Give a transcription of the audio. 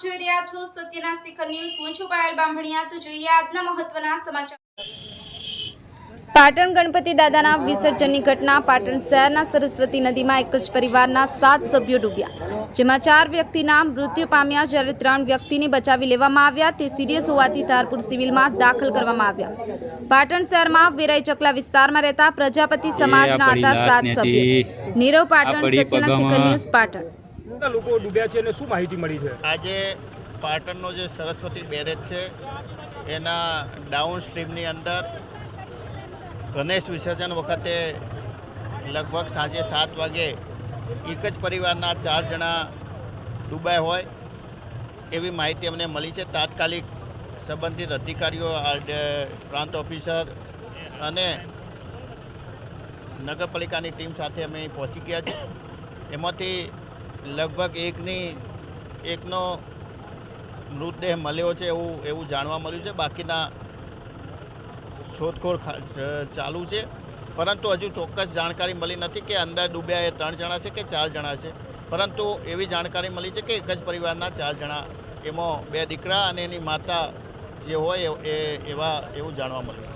મહત્વના શિખર ન્યૂઝ હું છું પાયલ બામભણિયા તો જોઈએ આજના મહત્વના સમાચાર. પાટણ ગણપતિ દાદાના વિસર્જનની ઘટના પાટણ શહેરના સરસ્વતી નદીમાં એક જ પરિવારના સાત સભ્યો ડૂબ્યા. જેમાં ચાર વ્યક્તિના મૃત્યુ પામ્યા જ્યારે ત્રણ વ્યક્તિને બચાવી લેવામાં આવ્યા. તે સિરિયસ હોવાથી ધારપુર સિવિલમાં દાખલ કરવામાં આવ્યા. પાટણ શહેરમાં વેરાઈ ચકલા વિસ્તારમાં રહેતા પ્રજાપતિ સમાજના હતા સાત સભ્યો. નીરવ પાટણ સત્યના શિખર ન્યૂઝ પાટણ. કેટલા લોકો ડૂબ્યા છે અને શું માહિતી મળી છે? આજે પાટણનો જે સરસ્વતી બેરેજ છે, એના ડાઉન સ્ટ્રીમની અંદર ગણેશ વિસર્જન વખતે લગભગ સાંજે સાત વાગે એક જ પરિવારના ચાર જણા ડૂબાય હોય એવી માહિતી અમને મળી છે. તાત્કાલિક સંબંધિત અધિકારીઓ પ્રાંત ઓફિસર અને નગરપાલિકાની ટીમ સાથે અમે પહોંચી ગયા છે એમાંથી લગભગ એકની, એકનો મૃતદેહ મળ્યો છે એવું એવું જાણવા મળ્યું છે. બાકીના શોધખોળ ચાલુ છે. પરંતુ હજુ ચોક્કસ જાણકારી મળી નથી કે અંદર ડૂબ્યા એ ત્રણ જણા છે કે ચાર જણા છે. પરંતુ એવી જાણકારી મળી છે કે એક જ પરિવારના ચાર જણા એમાં બે દીકરા અને એની માતા જે હોય એ, એવા એવું જાણવા મળ્યું.